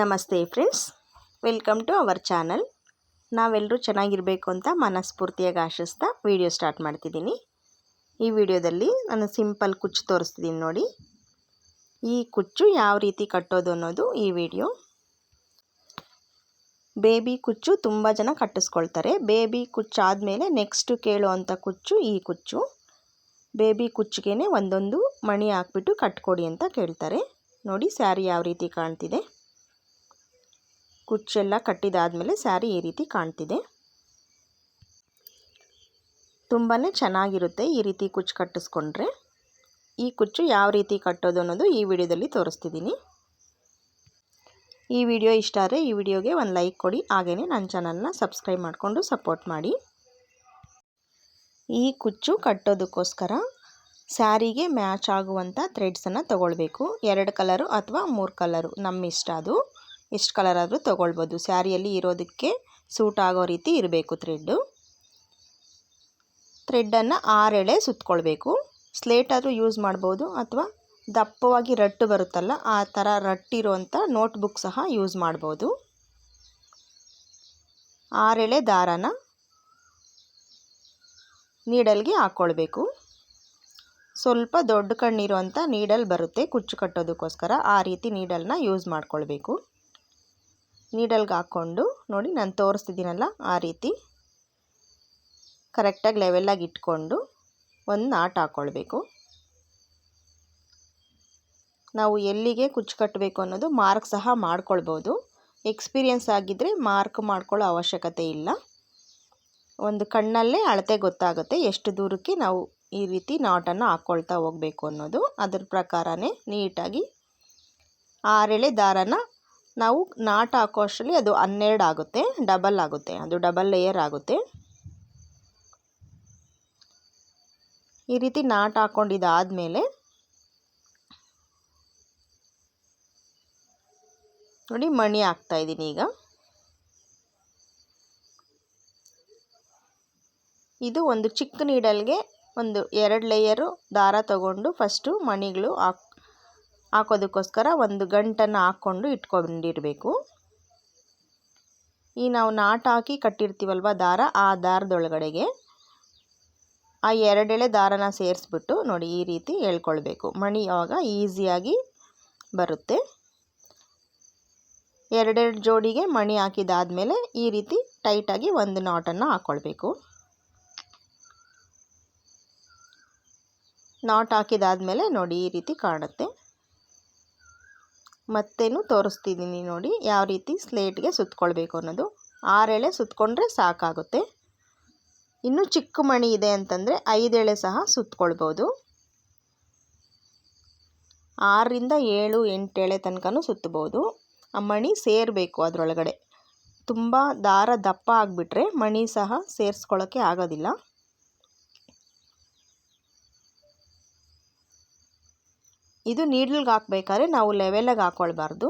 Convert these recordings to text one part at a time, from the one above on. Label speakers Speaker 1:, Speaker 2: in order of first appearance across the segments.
Speaker 1: ನಮಸ್ತೆ friends welcome to our channel ನಾವೆಲ್ಲರೂ ಚೆನ್ನಾಗಿರಬೇಕು ಅಂತ ಮನಸ್ಫೂರ್ತಿಯಾಗಿ ಆಶಿಸ್ತಾ ವಿಡಿಯೋ ಸ್ಟಾರ್ಟ್ ಮಾಡ್ತಿದ್ದೀನಿ. ಈ ವಿಡಿಯೋದಲ್ಲಿ ನಾನು ಸಿಂಪಲ್ ಕುಚ್ಚು ತೋರಿಸ್ತಿದ್ದೀನಿ ನೋಡಿ. ಈ ಕುಚ್ಚು ಯಾವ ರೀತಿ ಕಟ್ಟೋದು ಅನ್ನೋದು ಈ ವಿಡಿಯೋ ಬೇಬಿ ಕುಚ್ಚು ತುಂಬ ಜನ ಕಟ್ಟಿಸ್ಕೊಳ್ತಾರೆ. ಬೇಬಿ ಕುಚ್ಚು ಆದಮೇಲೆ ನೆಕ್ಸ್ಟು ಕೇಳುವಂಥ ಕುಚ್ಚು ಈ ಕುಚ್ಚು. ಬೇಬಿ ಕುಚ್ಚಿಗೆ ಒಂದೊಂದು ಮಣಿ ಹಾಕ್ಬಿಟ್ಟು ಕಟ್ಕೊಡಿ ಅಂತ ಕೇಳ್ತಾರೆ. ನೋಡಿ, ಸ್ಯಾರಿ ಯಾವ ರೀತಿ ಕಾಣ್ತಿದೆ. ಕುಚ್ಚೆಲ್ಲ ಕಟ್ಟಿದಾದಮೇಲೆ ಸ್ಯಾರಿ ಈ ರೀತಿ ಕಾಣ್ತಿದೆ. ತುಂಬಾ ಚೆನ್ನಾಗಿರುತ್ತೆ ಈ ರೀತಿ ಕುಚ್ಚು ಕಟ್ಟಿಸ್ಕೊಂಡ್ರೆ. ಈ ಕುಚ್ಚು ಯಾವ ರೀತಿ ಕಟ್ಟೋದು ಅನ್ನೋದು ಈ ವಿಡಿಯೋದಲ್ಲಿ ತೋರಿಸ್ತಿದ್ದೀನಿ. ಈ ವಿಡಿಯೋ ಇಷ್ಟ ಆದರೆ ಈ ವಿಡಿಯೋಗೆ ಒಂದು ಲೈಕ್ ಕೊಡಿ ಹಾಗೆಯೇ ನನ್ನ ಚಾನಲ್ನ ಸಬ್ಸ್ಕ್ರೈಬ್ ಮಾಡಿಕೊಂಡು ಸಪೋರ್ಟ್ ಮಾಡಿ. ಈ ಕುಚ್ಚು ಕಟ್ಟೋದಕ್ಕೋಸ್ಕರ ಸ್ಯಾರಿಗೆ ಮ್ಯಾಚ್ ಆಗುವಂಥ ಥ್ರೆಡ್ಸನ್ನು ತೊಗೊಳ್ಬೇಕು. ಎರಡು ಕಲರು ಅಥವಾ ಮೂರು ಕಲರು, ನಮ್ಮ ಇಷ್ಟ ಅದು. ಎಷ್ಟು ಕಲರ್ ಆದರೂ ತೊಗೊಳ್ಬೋದು. ಸ್ಯಾರಿಯಲ್ಲಿ ಇರೋದಕ್ಕೆ ಸೂಟ್ ಆಗೋ ರೀತಿ ಇರಬೇಕು ಥ್ರೆಡ್ಡು ಥ್ರೆಡ್ಡನ್ನು ಆರೆಳೆ ಸುತ್ತಕೊಳ್ಬೇಕು ಸ್ಲೇಟ್ ಆದರೂ ಯೂಸ್ ಮಾಡ್ಬೋದು ಅಥವಾ ದಪ್ಪವಾಗಿ ರಟ್ಟು ಬರುತ್ತಲ್ಲ ಆ ಥರ ರಟ್ಟಿರುವಂಥ ನೋಟ್ಬುಕ್ ಸಹ ಯೂಸ್ ಮಾಡ್ಬೋದು. ಆರೆಳೆ ದಾರನ ನೀಡಲ್ಗೆ ಹಾಕ್ಕೊಳ್ಬೇಕು ಸ್ವಲ್ಪ ದೊಡ್ಡ ಕಣ್ಣಿರುವಂಥ ನೀಡಲ್ ಬರುತ್ತೆ. ಕುಚ್ಚು ಕಟ್ಟೋದಕ್ಕೋಸ್ಕರ ಆ ರೀತಿ ನೀಡಲ್ನ ಯೂಸ್ ಮಾಡ್ಕೊಳ್ಬೇಕು. ನೀಡಲ್ಗೆ ಹಾಕ್ಕೊಂಡು ನೋಡಿ ನಾನು ತೋರಿಸ್ತಿದ್ದೀನಲ್ಲ ಆ ರೀತಿ. ಕರೆಕ್ಟಾಗಿ ಲೆವೆಲ್ಲಾಗಿ ಇಟ್ಕೊಂಡು ಒಂದು ನಾಟ್ ಹಾಕ್ಕೊಳ್ಬೇಕು ನಾವು ಎಲ್ಲಿಗೆ ಕುಚ್ಚು ಕಟ್ಟಬೇಕು ಅನ್ನೋದು ಮಾರ್ಕ್ ಸಹ ಮಾಡ್ಕೊಳ್ಬೋದು. ಎಕ್ಸ್ಪೀರಿಯನ್ಸ್ ಆಗಿದ್ದರೆ ಮಾರ್ಕ್ ಮಾಡ್ಕೊಳ್ಳೋ ಅವಶ್ಯಕತೆ ಇಲ್ಲ. ಒಂದು ಕಣ್ಣಲ್ಲೇ ಅಳತೆ ಗೊತ್ತಾಗುತ್ತೆ ಎಷ್ಟು ದೂರಕ್ಕೆ ನಾವು ಈ ರೀತಿ ನಾಟನ್ನು ಹಾಕ್ಕೊಳ್ತಾ ಹೋಗಬೇಕು ಅನ್ನೋದು. ಅದ್ರ ಪ್ರಕಾರನೇ ನೀಟಾಗಿ ಆರೆಳೆ ದಾರನ ನಾವು ನಾಟ್ ಹಾಕೋ ಅಷ್ಟರಲ್ಲಿ ಅದು ಹನ್ನೆರಡು ಆಗುತ್ತೆ ಡಬಲ್ ಆಗುತ್ತೆ, ಅದು ಡಬಲ್ ಲೇಯರ್ ಆಗುತ್ತೆ. ಈ ರೀತಿ ನಾಟ್ ಹಾಕ್ಕೊಂಡಿದ್ದಾದಮೇಲೆ ನೋಡಿ ಮಣಿ ಹಾಕ್ತಾ ಇದ್ದೀನಿ ಈಗ. ಇದು ಒಂದು ಚಿಕ್ಕ ನೀಡಲ್ಗೆ ಒಂದು ಎರಡು ಲೇಯರು ದಾರ ತಗೊಂಡು ಫಸ್ಟು ಮಣಿಗಳು ಹಾಕ್ ಹಾಕೋದಕ್ಕೋಸ್ಕರ ಒಂದು ಗಂಟನ್ನು ಹಾಕ್ಕೊಂಡು ಇಟ್ಕೊಂಡಿರಬೇಕು. ಈ ನಾವು ನಾಟ್ ಹಾಕಿ ಕಟ್ಟಿರ್ತೀವಲ್ವ ದಾರ? ಆ ದಾರದೊಳಗಡೆಗೆ ಆ ಎರಡೆಳೆ ದಾರನ ಸೇರಿಸ್ಬಿಟ್ಟು ನೋಡಿ ಈ ರೀತಿ ಹೇಳ್ಕೊಳ್ಬೇಕು. ಮಣಿ ಆವಾಗ ಈಸಿಯಾಗಿ ಬರುತ್ತೆ. ಎರಡೆರಡು ಜೋಡಿಗೆ ಮಣಿ ಹಾಕಿದಾದಮೇಲೆ ಈ ರೀತಿ ಟೈಟಾಗಿ ಒಂದು ನಾಟನ್ನು ಹಾಕ್ಕೊಳ್ಬೇಕು ನಾಟ್ ಹಾಕಿದಾದಮೇಲೆ ನೋಡಿ ಈ ರೀತಿ ಕಾಣುತ್ತೆ. ಮತ್ತೇನು ತೋರಿಸ್ತಿದ್ದೀನಿ ನೋಡಿ. ಯಾವ ರೀತಿ ಸ್ಲೇಟ್ಗೆ ಸುತ್ತಕೊಳ್ಬೇಕು ಅನ್ನೋದು. ಆರೆಳೆ ಸುತ್ತಕೊಂಡ್ರೆ ಸಾಕಾಗುತ್ತೆ. ಇನ್ನೂ ಚಿಕ್ಕ ಮಣಿ ಇದೆ ಅಂತಂದರೆ ಐದೆಳೆ ಸಹ ಸುತ್ತಕೊಳ್ಬೋದು ಆರರಿಂದ ಏಳು ಎಂಟೆಳೆ ತನಕನೂ ಸುತ್ತಬೋದು ಆ ಮಣಿ ಸೇರಬೇಕು ಅದರೊಳಗಡೆ. ತುಂಬ ದಾರ ದಪ್ಪ ಆಗಿಬಿಟ್ರೆ ಮಣಿ ಸಹ ಸೇರಿಸ್ಕೊಳ್ಳೋಕ್ಕೆ ಆಗೋದಿಲ್ಲ. ಇದು ನೀಡ್ಲಿಗೆ ಹಾಕ್ಬೇಕಾದ್ರೆ ನಾವು ಲೆವೆಲಾಗಿ ಹಾಕ್ಕೊಳ್ಬಾರ್ದು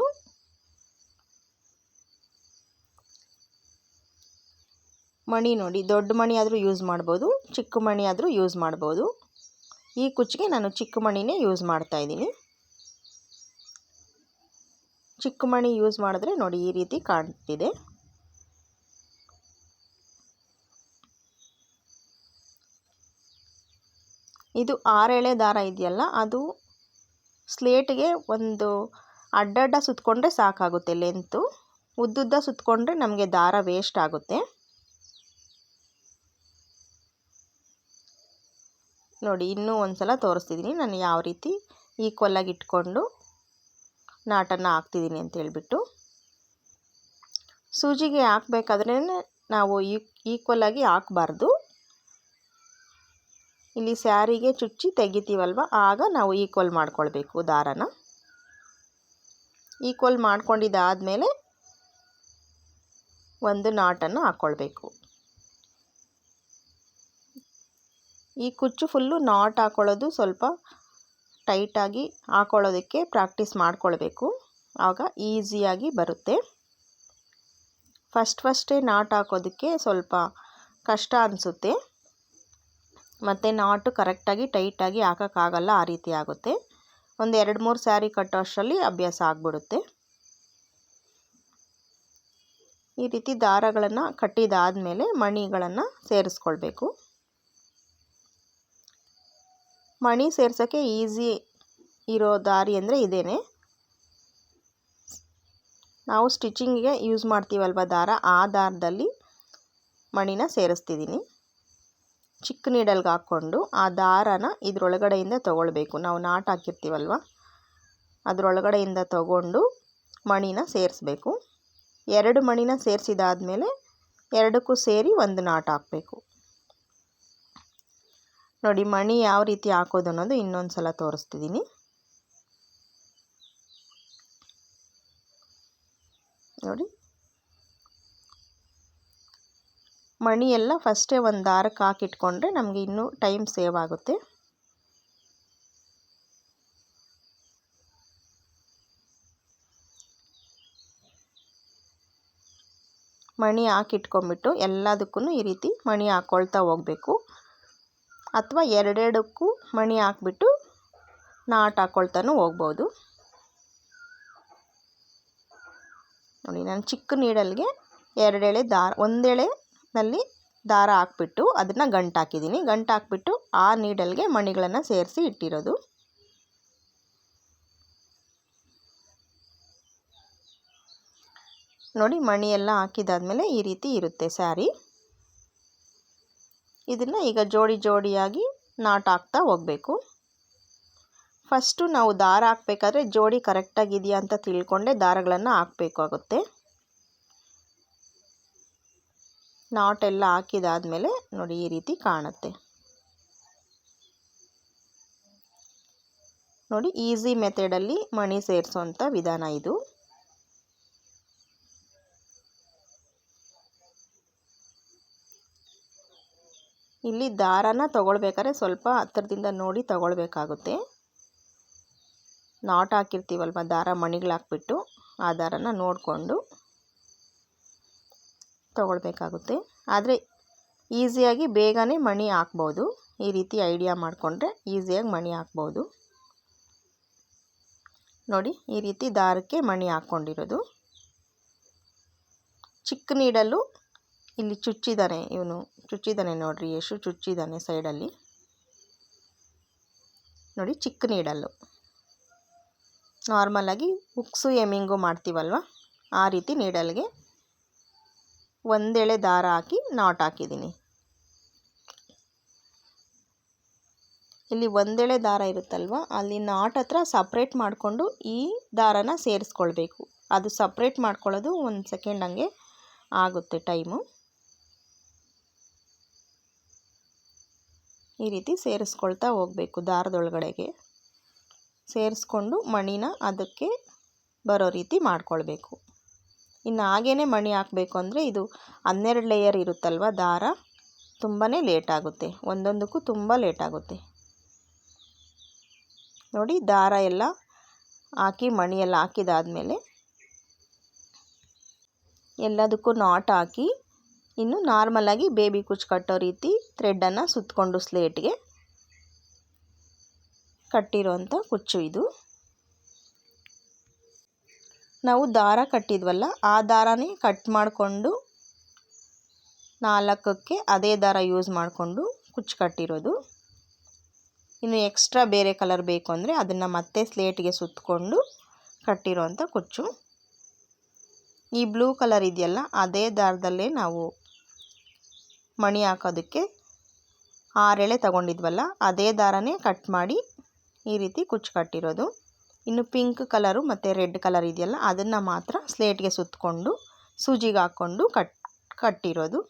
Speaker 1: ಮಣಿ ನೋಡಿ, ದೊಡ್ಡ ಮಣಿ ಆದರೂ ಯೂಸ್ ಮಾಡ್ಬೋದು, ಚಿಕ್ಕ ಮಣಿ ಆದರೂ ಯೂಸ್ ಮಾಡ್ಬೋದು. ಈ ಕುಚ್ಚಿಗೆ ನಾನು ಚಿಕ್ಕ ಮಣಿನೇ ಯೂಸ್ ಮಾಡ್ತಾಯಿದ್ದೀನಿ ಚಿಕ್ಕ ಮಣಿ ಯೂಸ್ ಮಾಡಿದ್ರೆ ನೋಡಿ ಈ ರೀತಿ ಕಾಣ್ತಿದೆ. ಇದು ಆರೆಳೆ ದಾರ ಇದೆಯಲ್ಲ, ಅದು ಸ್ಲೇಟ್ಗೆ ಒಂದು ಅಡ್ಡಡ್ಡ ಸುತ್ತಕೊಂಡ್ರೆ ಸಾಕಾಗುತ್ತೆ. ಲೆಂತು ಉದ್ದುದ್ದ ಸುತ್ತಕೊಂಡ್ರೆ ನಮಗೆ ದಾರ ವೇಸ್ಟ್ ಆಗುತ್ತೆ. ನೋಡಿ, ಇನ್ನೂ ಒಂದು ಸಲ ತೋರಿಸ್ತಿದ್ದೀನಿ ನಾನು ಯಾವ ರೀತಿ ಈಕ್ವಲಾಗಿ ಇಟ್ಕೊಂಡು ನಾಟನ್ನು ಹಾಕ್ತಿದ್ದೀನಿ ಅಂತ ಹೇಳಿಬಿಟ್ಟು. ಸೂಜಿಗೆ ಹಾಕ್ಬೇಕಾದ್ರೇ ನಾವು ಈಕ್ವಲಾಗಿ ಹಾಕಬಾರ್ದು. ಇಲ್ಲಿ ಸ್ಯಾರಿಗೆ ಚುಚ್ಚಿ ತೆಗಿತೀವಲ್ವ? ಆಗ ನಾವು ಈಕ್ವಲ್ ಮಾಡ್ಕೊಳ್ಬೇಕು ದಾರನ. ಈಕ್ವಲ್ ಮಾಡ್ಕೊಂಡಿದ್ದಾದಮೇಲೆ ಒಂದು ನಾಟನ್ನು ಹಾಕ್ಕೊಳ್ಬೇಕು ಈ ಕುಚ್ಚು ಫುಲ್ಲು ನಾಟ್ ಹಾಕ್ಕೊಳ್ಳೋದು ಸ್ವಲ್ಪ ಟೈಟಾಗಿ ಹಾಕೊಳ್ಳೋದಕ್ಕೆ ಪ್ರಾಕ್ಟೀಸ್ ಮಾಡ್ಕೊಳ್ಬೇಕು. ಆಗ ಈಸಿಯಾಗಿ ಬರುತ್ತೆ. ಫಸ್ಟ್ ಫಸ್ಟೇ ನಾಟ್ ಹಾಕೋದಕ್ಕೆ ಸ್ವಲ್ಪ ಕಷ್ಟ ಅನಿಸುತ್ತೆ. ಮತ್ತು ನಾಟು ಕರೆಕ್ಟಾಗಿ ಟೈಟಾಗಿ ಹಾಕೋಕ್ಕಾಗಲ್ಲ, ಆ ರೀತಿ ಆಗುತ್ತೆ. ಒಂದು ಎರಡು ಮೂರು ಸ್ಯಾರಿ ಕಟ್ಟೋ ಅಷ್ಟರಲ್ಲಿ ಅಭ್ಯಾಸ ಆಗಿಬಿಡುತ್ತೆ. ಈ ರೀತಿ ದಾರಗಳನ್ನು ಕಟ್ಟಿದಾದಮೇಲೆ ಮಣಿಗಳನ್ನು ಸೇರಿಸ್ಕೊಳ್ಬೇಕು. ಮಣಿ ಸೇರ್ಸೋಕ್ಕೆ ಈಸಿ ಇರೋ ದಾರಿ ಅಂದರೆ ಇದೇನೆ. ನಾವು ಸ್ಟಿಚಿಂಗಿಗೆ ಯೂಸ್ ಮಾಡ್ತೀವಲ್ವ ದಾರ? ಆ ದಾರದಲ್ಲಿ ಮಣಿನ ಸೇರಿಸ್ತಿದ್ದೀನಿ. ಚಿಕ್ಕ ನೀಡಲ್ಗೆ ಹಾಕ್ಕೊಂಡು ಆ ದಾರನ ಇದ್ರೊಳಗಡೆಯಿಂದ ತೊಗೊಳ್ಬೇಕು. ನಾವು ನಾಟ್ ಹಾಕಿರ್ತೀವಲ್ವ? ಅದರೊಳಗಡೆಯಿಂದ ತಗೊಂಡು ಮಣಿನ ಸೇರಿಸ್ಬೇಕು. ಎರಡು ಮಣಿನ ಸೇರಿಸಿದಾದ್ಮೇಲೆ ಎರಡಕ್ಕೂ ಸೇರಿ ಒಂದು ನಾಟ್ ಹಾಕಬೇಕು. ನೋಡಿ, ಮಣಿ ಯಾವ ರೀತಿ ಹಾಕೋದು ಅನ್ನೋದು ಇನ್ನೊಂದು ಸಲ ತೋರಿಸ್ತಿದ್ದೀನಿ. ನೋಡಿ ಮಣಿ ಎಲ್ಲ ಫಸ್ಟೇ ಒಂದು ದಾರಕ್ಕೆ ಹಾಕಿಟ್ಕೊಂಡ್ರೆ ನಮಗೆ ಇನ್ನೂ ಟೈಮ್ ಸೇವ್ ಆಗುತ್ತೆ. ಮಣಿ ಹಾಕಿಟ್ಕೊಂಬಿಟ್ಟು ಎಲ್ಲದಕ್ಕೂ ಈ ರೀತಿ ಮಣಿ ಹಾಕ್ಕೊಳ್ತಾ ಹೋಗಬೇಕು. ಅಥವಾ ಎರಡೆರಡಕ್ಕೂ ಮಣಿ ಹಾಕ್ಬಿಟ್ಟು ನಾಟ್ ಹಾಕ್ಕೊಳ್ತಾನೂ ಹೋಗ್ಬೋದು. ನೋಡಿ, ನಾನು ಚಿಕ್ಕ ನೀಡಲ್ಗೆ ಎರಡೆಳೆ ದಾರ ಒಂದೆಳೆನಲ್ಲಿ ದಾರ ಹಾಕ್ಬಿಟ್ಟು ಅದನ್ನು ಗಂಟು ಹಾಕಿದ್ದೀನಿ. ಗಂಟು ಹಾಕ್ಬಿಟ್ಟು ಆ ನೀಡಲ್ಗೆ ಮಣಿಗಳನ್ನು ಸೇರಿಸಿ ಇಟ್ಟಿರೋದು. ನೋಡಿ ಮಣಿ ಎಲ್ಲ ಹಾಕಿದಾದ್ಮೇಲೆ ಈ ರೀತಿ ಇರುತ್ತೆ ಸ್ಯಾರಿ. ಇದನ್ನು ಈಗ ಜೋಡಿ ಜೋಡಿಯಾಗಿ ನಾಟ್ ಹಾಕ್ತಾ ಹೋಗಬೇಕು. ಫಸ್ಟು ನಾವು ದಾರ ಹಾಕಬೇಕಾದ್ರೆ ಜೋಡಿ ಕರೆಕ್ಟಾಗಿದೆಯಾ ಅಂತ ತಿಳ್ಕೊಂಡೆ ದಾರಗಳನ್ನು ಹಾಕಬೇಕಾಗುತ್ತೆ. ನಾಟ್ ಎಲ್ಲ ಹಾಕಿದಾದ್ಮೇಲೆ ನೋಡಿ ಈ ರೀತಿ ಕಾಣುತ್ತೆ. ನೋಡಿ ಈಸಿ ಮೆಥಡಲ್ಲಿ ಮಣಿ ಸೇರಿಸುವಂಥ ವಿಧಾನ ಇದು. ಇಲ್ಲಿ ದಾರನ ತಗೊಳ್ಬೇಕಾದ್ರೆ ಸ್ವಲ್ಪ ಹತ್ತಿರದಿಂದ ನೋಡಿ ತಗೊಳ್ಬೇಕಾಗುತ್ತೆ. ನಾಟ್ ಹಾಕಿರ್ತೀವಲ್ವ ದಾರ ಮಣಿಗಳು ಹಾಕ್ಬಿಟ್ಟು ಆ ದಾರನ ನೋಡಿಕೊಂಡು. ತಗೊಳ್ಬೇಕಾಗುತ್ತೆ. ಆದರೆ ಈಸಿಯಾಗಿ ಬೇಗನೆ ಮಣಿ ಹಾಕ್ಬೋದು. ಈ ರೀತಿ ಐಡಿಯಾ ಮಾಡಿಕೊಂಡ್ರೆ ಈಸಿಯಾಗಿ ಮಣಿ ಹಾಕ್ಬೋದು. ನೋಡಿ, ಈ ರೀತಿ ದಾರಕ್ಕೆ ಮಣಿ ಹಾಕ್ಕೊಂಡಿರೋದು. ಚಿಕ್ಕ ನೀಡಲು ಇಲ್ಲಿ ಚುಚ್ಚಿದ್ದಾನೆ ಇವನು. ಚುಚ್ಚಿದ್ದಾನೆ ನೋಡಿರಿ ಯಶು ಚುಚ್ಚಿದ್ದಾನೆ ಸೈಡಲ್ಲಿ. ನೋಡಿ, ಚಿಕ್ಕ ನೀಡಲು ನಾರ್ಮಲಾಗಿ ಉಕ್ಸು, ಎಮಿಂಗು ಮಾಡ್ತೀವಲ್ವ? ಆ ರೀತಿ ನೀಡಲ್ಗೆ ಒಂದೆಳೆ ದಾರ ಹಾಕಿ ನಾಟ್ ಹಾಕಿದ್ದೀನಿ. ಇಲ್ಲಿ ಒಂದೆಳೆ ದಾರ ಇರುತ್ತಲ್ವ? ಅಲ್ಲಿ ನಾಟ್ ಹತ್ರ ಸಪ್ರೇಟ್ ಮಾಡಿಕೊಂಡು ಈ ದಾರನ ಸೇರಿಸ್ಕೊಳ್ಬೇಕು. ಅದು ಸಪ್ರೇಟ್ ಮಾಡ್ಕೊಳ್ಳೋದು ಒಂದು ಸೆಕೆಂಡ್ ಹಂಗೆ ಆಗುತ್ತೆ ಟೈಮು. ಈ ರೀತಿ ಸೇರಿಸ್ಕೊಳ್ತಾ ಹೋಗಬೇಕು ದಾರದೊಳಗಡೆಗೆ. ಸೇರಿಸ್ಕೊಂಡು ಮಣಿನ ಅದಕ್ಕೆ ಬರೋ ರೀತಿ ಮಾಡ್ಕೊಳ್ಬೇಕು. ಇನ್ನು ಹಾಗೇ ಮಣಿ ಹಾಕಬೇಕು ಅಂದರೆ ಇದು ಹನ್ನೆರಡು ಲೇಯರ್ ಇರುತ್ತಲ್ವ ದಾರ? ತುಂಬಾ ಲೇಟಾಗುತ್ತೆ ಒಂದೊಂದಕ್ಕೂ ತುಂಬ ಲೇಟಾಗುತ್ತೆ ನೋಡಿ ದಾರ ಎಲ್ಲ ಹಾಕಿ ಮಣಿಯೆಲ್ಲ ಎಲ್ಲ ಹಾಕಿದಾದಮೇಲೆ ಎಲ್ಲದಕ್ಕೂ ನಾಟ್ ಹಾಕಿ, ಇನ್ನು ನಾರ್ಮಲಾಗಿ ಬೇಬಿ ಕುಚ್ಚು ಕಟ್ಟೋ ರೀತಿ ಥ್ರೆಡ್ಡನ್ನು ಸುತ್ತಕೊಂಡು ಸ್ಲೇಟ್ಗೆ ಕಟ್ಟಿರೋಂಥ ಕುಚ್ಚು ಇದು. ನಾವು ದಾರ ಕಟ್ಟಿದ್ವಲ್ಲ, ಆ ದಾರನೇ ಕಟ್ ಮಾಡಿಕೊಂಡು ನಾಲ್ಕಕ್ಕೆ ಅದೇ ದಾರ ಯೂಸ್ ಮಾಡಿಕೊಂಡು ಕುಚ್ಚು ಕಟ್ಟಿರೋದು. ಇನ್ನು ಎಕ್ಸ್ಟ್ರಾ ಬೇರೆ ಕಲರ್ ಬೇಕು ಅಂದರೆ ಅದನ್ನು ಮತ್ತೆ ಸ್ಲೇಟ್ಗೆ ಸುತ್ತಕೊಂಡು ಕಟ್ಟಿರೋಂಥ ಕುಚ್ಚು. ಈ ಬ್ಲೂ ಕಲರ್ ಇದೆಯಲ್ಲ, ಅದೇ ದಾರದಲ್ಲೇ ನಾವು ಮಣಿ ಹಾಕೋದಕ್ಕೆ ಆರೆಳೆ ತಗೊಂಡಿದ್ವಲ್ಲ, ಅದೇ ದಾರನೇ ಕಟ್ ಮಾಡಿ ಈ ರೀತಿ ಕುಚ್ಚು ಕಟ್ಟಿರೋದು. ಇನ್ನು ಪಿಂಕ್ ಕಲರು ಮತ್ತು ರೆಡ್ ಕಲರ್ ಇದೆಯಲ್ಲ, ಅದನ್ನು ಮಾತ್ರ ಸ್ಲೇಟ್ಗೆ ಸುತ್ತಕೊಂಡು ಸೂಜಿಗೆ ಹಾಕ್ಕೊಂಡು ಕಟ್, ಕಟ್ಟಿರೋದು.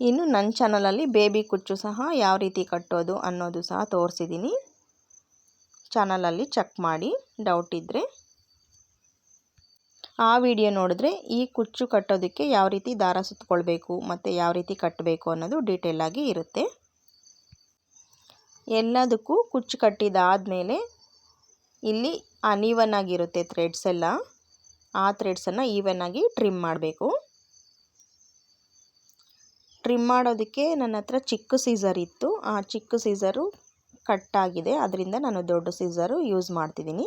Speaker 1: ಇನ್ನು ನನ್ನ ಚಾನಲಲ್ಲಿ ಬೇಬಿ ಕುಚ್ಚು ಸಹ ಯಾವ ರೀತಿ ಕಟ್ಟೋದು ಅನ್ನೋದು ಸಹ ತೋರಿಸಿದ್ದೀನಿ ಚಾನಲಲ್ಲಿ ಚೆಕ್ ಮಾಡಿ, ಡೌಟ್ ಇದ್ದರೆ ಆ ವಿಡಿಯೋ ನೋಡಿದ್ರೆ ಈ ಕುಚ್ಚು ಕಟ್ಟೋದಕ್ಕೆ ಯಾವ ರೀತಿ ದಾರ ಸುತ್ತಕೊಳ್ಬೇಕು ಮತ್ತು ಯಾವ ರೀತಿ ಕಟ್ಟಬೇಕು ಅನ್ನೋದು ಡೀಟೇಲಾಗಿ ಇರುತ್ತೆ. ಎಲ್ಲದಕ್ಕೂ ಕುಚ್ಚು ಕಟ್ಟಿದಾದಮೇಲೆ ಇಲ್ಲಿ ಅನ್ಈವನ್ ಆಗಿರುತ್ತೆ ಥ್ರೆಡ್ಸ್ ಎಲ್ಲ. ಆ ಥ್ರೆಡ್ಸನ್ನು ಆಗಿ ಟ್ರಿಮ್ ಮಾಡಬೇಕು. ಟ್ರಿಮ್ ಮಾಡೋದಕ್ಕೆ ನನ್ನ ಹತ್ರ ಚಿಕ್ಕ ಸೀಸರ್ ಇತ್ತು. ಆ ಚಿಕ್ಕ ಸೀಸರು ಕಟ್ಟಾಗಿದೆ. ಅದರಿಂದ ನಾನು ದೊಡ್ಡ ಸೀಸರು ಯೂಸ್ ಮಾಡ್ತಿದ್ದೀನಿ.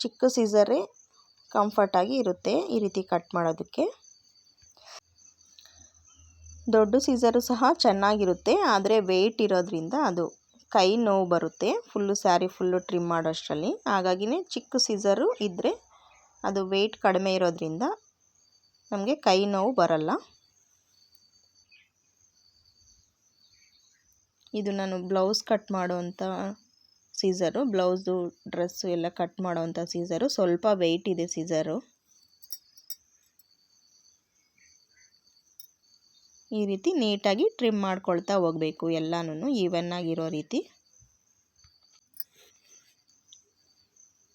Speaker 1: ಚಿಕ್ಕ ಸೀಸರೇ ಕಂಫರ್ಟಾಗಿ ಇರುತ್ತೆ ಈ ರೀತಿ ಕಟ್ ಮಾಡೋದಕ್ಕೆ. ದೊಡ್ಡ ಸೀಸರು ಸಹ ಚೆನ್ನಾಗಿರುತ್ತೆ, ಆದರೆ ವೆಯ್ಟ್ ಇರೋದ್ರಿಂದ ಅದು ಕೈ ನೋವು ಬರುತ್ತೆ. ಫುಲ್ಲು ಸ್ಯಾರಿ ಫುಲ್ಲು ಟ್ರಿಮ್ ಮಾಡೋಷ್ಟರಲ್ಲಿ. ಹಾಗಾಗಿನೇ ಚಿಕ್ಕ ಸೀಸರು ಇದ್ದರೆ ಅದು ವೆಯ್ಟ್ ಕಡಿಮೆ ಇರೋದ್ರಿಂದ ನಮಗೆ ಕೈ ನೋವು ಬರಲ್ಲ. ಇದು ನಾನು ಬ್ಲೌಸ್ ಕಟ್ ಮಾಡೋವಂಥ ಸೀಸರು ಬ್ಲೌಸು ಡ್ರೆಸ್ಸು ಎಲ್ಲ ಕಟ್ ಮಾಡೋವಂಥ ಸೀಸರು ಸ್ವಲ್ಪ ವೆಯ್ಟ್ ಇದೆ ಸೀಸರು ಈ ರೀತಿ ನೀಟಾಗಿ ಟ್ರಿಮ್ ಮಾಡ್ಕೊಳ್ತಾ ಹೋಗಬೇಕು ಎಲ್ಲನೂ ಈವನ್ನಾಗಿರೋ ರೀತಿ.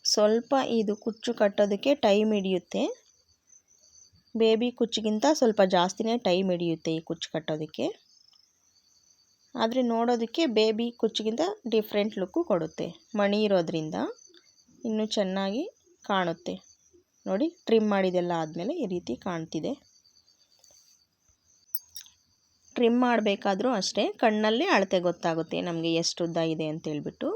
Speaker 1: ಸ್ವಲ್ಪ ಇದು ಕುಚ್ಚು ಕಟ್ಟೋದಕ್ಕೆ ಟೈಮ್ ಹಿಡಿಯುತ್ತೆ. ಬೇಬಿ ಕುಚ್ಚಿಗಿಂತ ಸ್ವಲ್ಪ ಜಾಸ್ತಿನೇ ಟೈಮ್ ಹಿಡಿಯುತ್ತೆ ಈ ಕುಚ್ಚು ಕಟ್ಟೋದಕ್ಕೆ. ಆದರೆ ನೋಡೋದಕ್ಕೆ ಬೇಬಿ ಕುಚ್ಚಿಗಿಂತ ಡಿಫ್ರೆಂಟ್ ಲುಕ್ಕು ಕೊಡುತ್ತೆ. ಮಣಿ ಇರೋದ್ರಿಂದ ಇನ್ನೂ ಚೆನ್ನಾಗಿ ಕಾಣುತ್ತೆ. ನೋಡಿ ಟ್ರಿಮ್ ಮಾಡಿದೆಲ್ಲ ಆದಮೇಲೆ ಈ ರೀತಿ ಕಾಣ್ತಿದೆ. ಟ್ರಿಮ್ ಮಾಡಬೇಕಾದ್ರೂ ಅಷ್ಟೇ ಕಣ್ಣಲ್ಲಿ ಅಳತೆ ಗೊತ್ತಾಗುತ್ತೆ ನಮಗೆ ಎಷ್ಟು ಉದ್ದ ಇದೆ ಅಂತೇಳ್ಬಿಟ್ಟು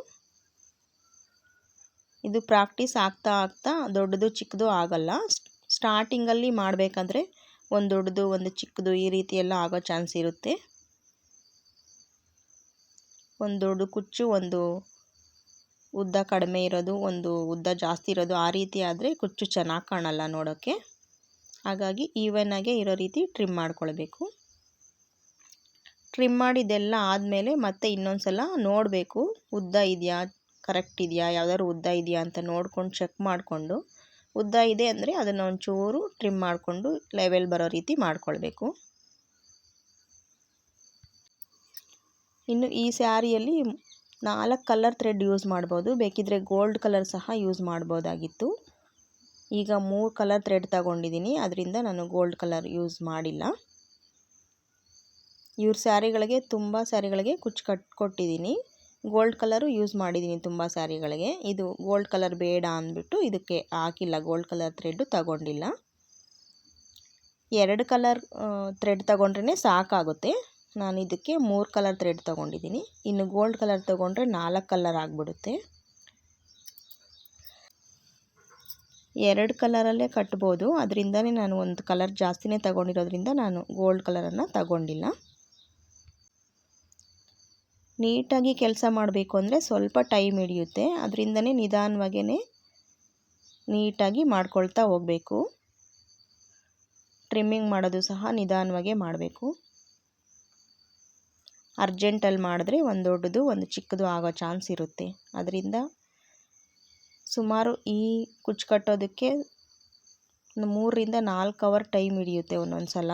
Speaker 1: ಇದು ಪ್ರಾಕ್ಟೀಸ್ ಆಗ್ತಾ ಆಗ್ತಾ ದೊಡ್ಡದು ಚಿಕ್ಕದು ಆಗಲ್ಲ. ಸ್ಟಾರ್ಟಿಂಗಲ್ಲಿ ಮಾಡಬೇಕಂದ್ರೆ ಒಂದು ದೊಡ್ಡದು, ಒಂದು ಚಿಕ್ಕದು ಈ ರೀತಿ ಎಲ್ಲ ಆಗೋ ಚಾನ್ಸ್ ಇರುತ್ತೆ. ಒಂದು ದೊಡ್ಡ ಕುಚ್ಚು, ಒಂದು ಉದ್ದ ಕಡಿಮೆ ಇರೋದು, ಒಂದು ಉದ್ದ ಜಾಸ್ತಿ ಇರೋದು ಆ ರೀತಿ ಆದರೆ ಕುಚ್ಚು ಚೆನ್ನಾಗಿ ಕಾಣಲ್ಲ ನೋಡೋಕ್ಕೆ ಹಾಗಾಗಿ ಈವನ್ನಾಗೆ ಇರೋ ರೀತಿ ಟ್ರಿಮ್ ಮಾಡ್ಕೊಳ್ಬೇಕು. ಟ್ರಿಮ್ ಮಾಡಿದ್ದೆಲ್ಲ ಆದಮೇಲೆ ಮತ್ತೆ ಇನ್ನೊಂದು ಸಲ ನೋಡಬೇಕು. ಉದ್ದ ಇದೆಯಾ? ಕರೆಕ್ಟ್ ಇದೆಯಾ? ಯಾವ್ದಾದ್ರು ಉದ್ದ ಇದೆಯಾ ಅಂತ ನೋಡ್ಕೊಂಡು ಚೆಕ್ ಮಾಡಿಕೊಂಡು. ಉದ್ದ ಇದೆ ಅಂದರೆ ಅದನ್ನು ಒಂಚೂರು ಟ್ರಿಮ್ ಮಾಡಿಕೊಂಡು ಲೆವೆಲ್ ಬರೋ ರೀತಿ ಮಾಡಿಕೊಳ್ಬೇಕು. ಇನ್ನು ಈ ಸ್ಯಾರಿಯಲ್ಲಿ ನಾಲ್ಕು ಕಲರ್ ಥ್ರೆಡ್ ಯೂಸ್ ಮಾಡ್ಬೋದು. ಬೇಕಿದ್ರೆ ಗೋಲ್ಡ್ ಕಲರ್ ಸಹ ಯೂಸ್ ಮಾಡ್ಬೋದಾಗಿತ್ತು. ಈಗ ಮೂರು ಕಲರ್ ಥ್ರೆಡ್ ತಗೊಂಡಿದ್ದೀನಿ ಅದರಿಂದ ನಾನು ಗೋಲ್ಡ್ ಕಲರ್ ಯೂಸ್ ಮಾಡಿಲ್ಲ. ಇವ್ರ ಸ್ಯಾರಿಗಳಿಗೆ ತುಂಬ ಸ್ಯಾರಿಗಳಿಗೆ ಕುಚ್ಚು ಕಟ್ಕೊಟ್ಟಿದ್ದೀನಿ ಗೋಲ್ಡ್ ಕಲರು ಯೂಸ್ ಮಾಡಿದ್ದೀನಿ ತುಂಬ ಸ್ಯಾರಿಗಳಿಗೆ. ಇದು ಗೋಲ್ಡ್ ಕಲರ್ ಬೇಡ ಅಂದ್ಬಿಟ್ಟು ಇದಕ್ಕೆ ಹಾಕಿಲ್ಲ. ಗೋಲ್ಡ್ ಕಲರ್ ಥ್ರೆಡ್ಡು ತಗೊಂಡಿಲ್ಲ. ಎರಡು ಕಲರ್ ಥ್ರೆಡ್ ತಗೊಂಡ್ರೇ ಸಾಕಾಗುತ್ತೆ. ನಾನು ಇದಕ್ಕೆ ಮೂರು ಕಲರ್ ಥ್ರೆಡ್ ತೊಗೊಂಡಿದ್ದೀನಿ. ಇನ್ನು ಗೋಲ್ಡ್ ಕಲರ್ ತೊಗೊಂಡ್ರೆ ನಾಲ್ಕು ಕಲರ್ ಆಗಿಬಿಡುತ್ತೆ. ಎರಡು ಕಲರಲ್ಲೇ ಕಟ್ಬೋದು. ಅದರಿಂದನೇ ನಾನು ಒಂದು ಕಲರ್ ಜಾಸ್ತಿನೇ ತಗೊಂಡಿರೋದ್ರಿಂದ ನಾನು ಗೋಲ್ಡ್ ಕಲರನ್ನು ತಗೊಂಡಿಲ್ಲ. ನೀಟಾಗಿ ಕೆಲಸ ಮಾಡಬೇಕು ಅಂದರೆ ಸ್ವಲ್ಪ ಟೈಮ್ ಹಿಡಿಯುತ್ತೆ. ಅದರಿಂದನೇ ನಿಧಾನವಾಗೇ ನೀಟಾಗಿ ಮಾಡ್ಕೊಳ್ತಾ ಹೋಗಬೇಕು. ಟ್ರಿಮ್ಮಿಂಗ್ ಮಾಡೋದು ಸಹ ನಿಧಾನವಾಗೇ ಮಾಡಬೇಕು. ಅರ್ಜೆಂಟಲ್ಲಿ ಮಾಡಿದ್ರೆ ಒಂದು ದೊಡ್ಡದು, ಒಂದು ಚಿಕ್ಕದು ಆಗೋ ಚಾನ್ಸ್ ಇರುತ್ತೆ. ಅದರಿಂದ ಸುಮಾರು ಈ ಕುಚ್ಚು ಕಟ್ಟೋದಕ್ಕೆ ಮೂರರಿಂದ ನಾಲ್ಕು ಅವರ್ ಟೈಮ್ ಹಿಡಿಯುತ್ತೆ ಒಂದೊಂದು ಸಲ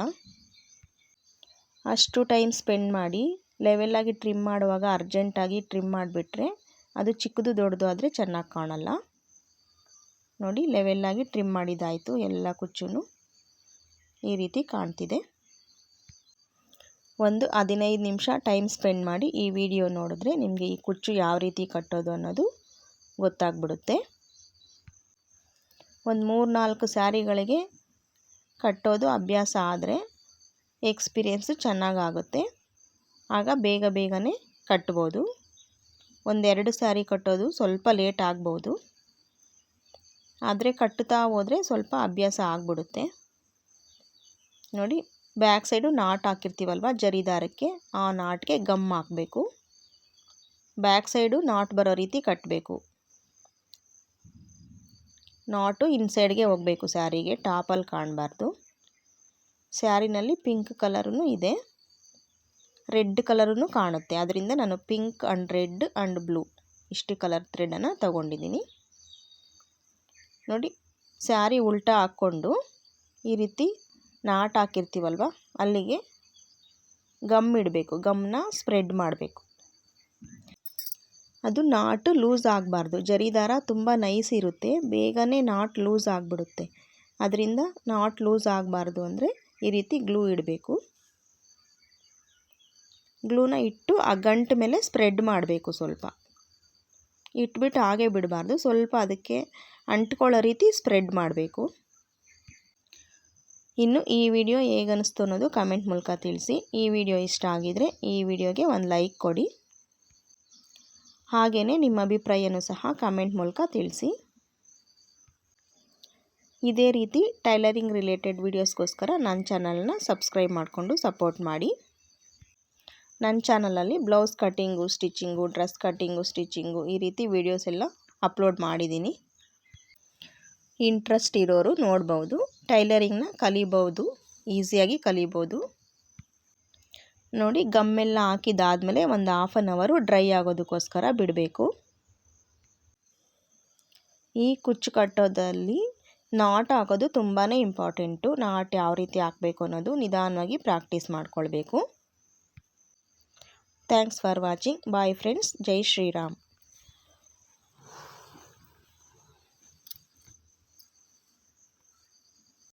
Speaker 1: ಅಷ್ಟು ಟೈಮ್ ಸ್ಪೆಂಡ್ ಮಾಡಿ ಲೆವೆಲ್ಲಾಗಿ ಟ್ರಿಮ್ ಮಾಡುವಾಗ ಅರ್ಜೆಂಟಾಗಿ ಟ್ರಿಮ್ ಮಾಡಿಬಿಟ್ರೆ ಅದು ಚಿಕ್ಕದು ದೊಡ್ಡದು ಆದರೆ ಚೆನ್ನಾಗಿ ಕಾಣಲ್ಲ. ನೋಡಿ, ಲೆವೆಲ್ಲಾಗಿ ಟ್ರಿಮ್ ಮಾಡಿದ್ದಾಯಿತು ಎಲ್ಲ ಕುಚ್ಚು ಈ ರೀತಿ ಕಾಣ್ತಿದೆ. ಒಂದು ಹದಿನೈದು ನಿಮಿಷ ಟೈಮ್ ಸ್ಪೆಂಡ್ ಮಾಡಿ ಈ ವಿಡಿಯೋ ನೋಡಿದ್ರೆ ನಿಮಗೆ ಈ ಕುಚ್ಚು ಯಾವ ರೀತಿ ಕಟ್ಟೋದು ಅನ್ನೋದು ಗೊತ್ತಾಗ್ಬಿಡುತ್ತೆ. ಒಂದು ಮೂರು ನಾಲ್ಕು ಸ್ಯಾರಿಗಳಿಗೆ ಕಟ್ಟೋದು ಅಭ್ಯಾಸ ಆದರೆ ಎಕ್ಸ್ಪೀರಿಯೆನ್ಸು ಚೆನ್ನಾಗಾಗುತ್ತೆ ಆಗ ಬೇಗ ಬೇಗನೆ ಕಟ್ಬೋದು. ಒಂದೆರಡು ಸ್ಯಾರಿ ಕಟ್ಟೋದು ಸ್ವಲ್ಪ ಲೇಟ್ ಆಗ್ಬೋದು. ಆದರೆ ಕಟ್ಟುತ್ತಾ ಹೋದರೆ ಸ್ವಲ್ಪ ಅಭ್ಯಾಸ ಆಗಿಬಿಡುತ್ತೆ. ನೋಡಿ, ಬ್ಯಾಕ್ ಸೈಡು ನಾಟ್ ಹಾಕಿರ್ತೀವಲ್ವ ಜರಿದಾರಕ್ಕೆ, ಆ ನಾಟ್ಗೆ ಗಮ್ ಹಾಕಬೇಕು. ಬ್ಯಾಕ್ ಸೈಡು ನಾಟ್ ಬರೋ ರೀತಿ ಕಟ್ಟಬೇಕು ನಾಟು ಇನ್ಸೈಡ್ಗೆ ಹೋಗಬೇಕು ಸ್ಯಾರಿಗೆ, ಟಾಪಲ್ಲಿ ಕಾಣಬಾರ್ದು. ಸ್ಯಾರಿನಲ್ಲಿ ಪಿಂಕ್ ಕಲರೂ ಇದೆ. ರೆಡ್ ಕಲರೂ ಕಾಣುತ್ತೆ. ಅದರಿಂದ ನಾನು pink and red and blue ಇಷ್ಟು ಕಲರ್ ಥ್ರೆಡನ್ನು ತಗೊಂಡಿದ್ದೀನಿ. ನೋಡಿ, ಸ್ಯಾರಿ ಉಲ್ಟಾ ಹಾಕ್ಕೊಂಡು ಈ ರೀತಿ ನಾಟ್ ಹಾಕಿರ್ತೀವಲ್ವ, ಅಲ್ಲಿಗೆ ಗಮ್ ಇಡಬೇಕು, ಗಮ್ನ ಸ್ಪ್ರೆಡ್ ಮಾಡಬೇಕು. ಅದು ನಾಟ್ ಲೂಸ್ ಆಗಬಾರ್ದು. ಜರಿದಾರ ತುಂಬ ನೈಸ್ ಇರುತ್ತೆ, ಬೇಗನೆ ನಾಟ್ ಲೂಸ್ ಆಗಿಬಿಡುತ್ತೆ. ಅದರಿಂದ ನಾಟ್ ಲೂಸ್ ಆಗಬಾರ್ದು ಅಂದರೆ ಈ ರೀತಿ ಗ್ಲೂ ಇಡಬೇಕು. ಗ್ಲೂನ ಇಟ್ಟು ಆ ಗಂಟು ಮೇಲೆ ಸ್ಪ್ರೆಡ್ ಮಾಡಬೇಕು ಸ್ವಲ್ಪ. ಇಟ್ಬಿಟ್ಟು ಹಾಗೆ ಬಿಡಬಾರ್ದು. ಸ್ವಲ್ಪ ಅದಕ್ಕೆ ಅಂಟ್ಕೊಳ್ಳೋ ರೀತಿ ಸ್ಪ್ರೆಡ್ ಮಾಡಬೇಕು. ಇನ್ನು ಈ ವಿಡಿಯೋ ಹೇಗನ್ನಿಸ್ತು ಅನ್ನೋದು ಕಮೆಂಟ್ ಮೂಲಕ ತಿಳಿಸಿ. ಈ ವಿಡಿಯೋ ಇಷ್ಟ ಆಗಿದರೆ ಈ ವಿಡಿಯೋಗೆ ಒಂದು ಲೈಕ್ ಕೊಡಿ. ಹಾಗೆಯೇ ನಿಮ್ಮ ಅಭಿಪ್ರಾಯನೂ ಸಹ ಕಮೆಂಟ್ ಮೂಲಕ ತಿಳಿಸಿ. ಇದೇ ರೀತಿ ಟೈಲರಿಂಗ್ ರಿಲೇಟೆಡ್ ವೀಡಿಯೋಸ್ಗೋಸ್ಕರ ನನ್ನ ಚಾನಲ್ನ ಸಬ್ಸ್ಕ್ರೈಬ್ ಮಾಡಿಕೊಂಡು ಸಪೋರ್ಟ್ ಮಾಡಿ. ನನ್ನ ಚಾನಲಲ್ಲಿ blouse cutting stitching dress cutting stitching ಈ ರೀತಿ ವೀಡಿಯೋಸ್ ಎಲ್ಲ ಅಪ್ಲೋಡ್ ಮಾಡಿದ್ದೀನಿ. ಇಂಟ್ರೆಸ್ಟ್ ಇರೋರು ನೋಡ್ಬೋದು, ಟೈಲರಿಂಗ್ನ ಕಲಿಬೋದು, ಈಸಿಯಾಗಿ ಕಲಿಬೋದು. ನೋಡಿ, ಗಮ್ಮೆಲ್ಲ ಹಾಕಿದಾದಮೇಲೆ ಒಂದು ಹಾಫ್ ಆನ್ ಅವರು ಡ್ರೈ ಆಗೋದಕ್ಕೋಸ್ಕರ ಬಿಡಬೇಕು. ಈ ಕುಚ್ಚು ಕಟ್ಟೋದಲ್ಲಿ ನಾಟ್ ಹಾಕೋದು ತುಂಬಾ ಇಂಪಾರ್ಟೆಂಟು. ನಾಟ್ ಯಾವ ರೀತಿ ಹಾಕಬೇಕು ಅನ್ನೋದು ನಿಧಾನವಾಗಿ ಪ್ರಾಕ್ಟೀಸ್ ಮಾಡ್ಕೊಳ್ಬೇಕು. Thanks for watching. Bye friends. Jai Shri Ram.